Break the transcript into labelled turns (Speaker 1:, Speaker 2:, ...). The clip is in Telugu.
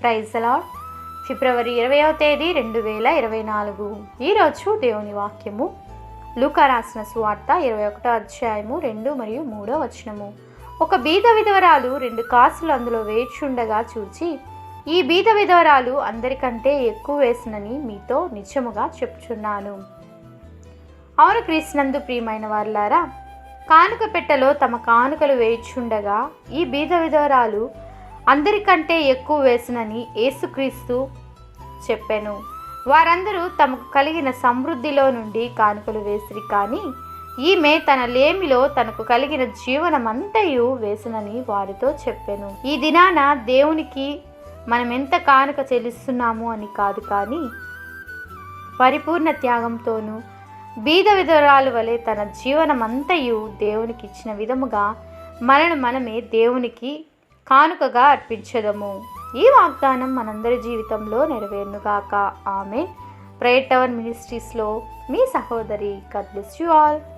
Speaker 1: ప్రైజ్ అలాట్ ఫిబ్రవరి ఇరవయవ తేదీ రెండు వేల ఇరవై నాలుగు. ఈరోజు దేవుని వాక్యము. లూకా రాసిన సువార్త ఇరవై ఒకటో అధ్యాయము రెండు మరియు మూడో వచనము. ఒక బీద విధవరాలు రెండు కాసులు అందులో వేచుండగా చూచి ఈ బీద విధవరాలు అందరికంటే ఎక్కువ వేసినని మీతో నిజముగా చెప్చున్నాను అవును క్రీస్తునందు ప్రియమైన వారులారా కానుక పెట్టెలో తమ కానుకలు వేచుండగా ఈ బీద విధవరాలు అందరికంటే ఎక్కువ వేసినని యేసుక్రీస్తు చెప్పాను. వారందరూ తమకు కలిగిన సమృద్ధిలో నుండి కానుకలు వేసిరి కానీ ఈమె తన లేమిలో తనకు కలిగిన జీవనమంతయు వేసినని వారితో చెప్పాను. ఈ దినాన దేవునికి మనం ఎంత కానుక చెల్లిస్తున్నాము అని కాదు కానీ పరిపూర్ణ త్యాగంతోనూ బీద విధురాలు వలె తన జీవనమంతయు దేవునికి ఇచ్చిన విధముగా మనను మనమే దేవునికి కానుకగా అర్పించదము. ఈ వాగ్దానం మనందరి జీవితంలో నెరవేరునుగాక. ఆమె ప్రేయర్ టవర్ మినిస్ట్రీస్లో మీ సహోదరి. God bless you all.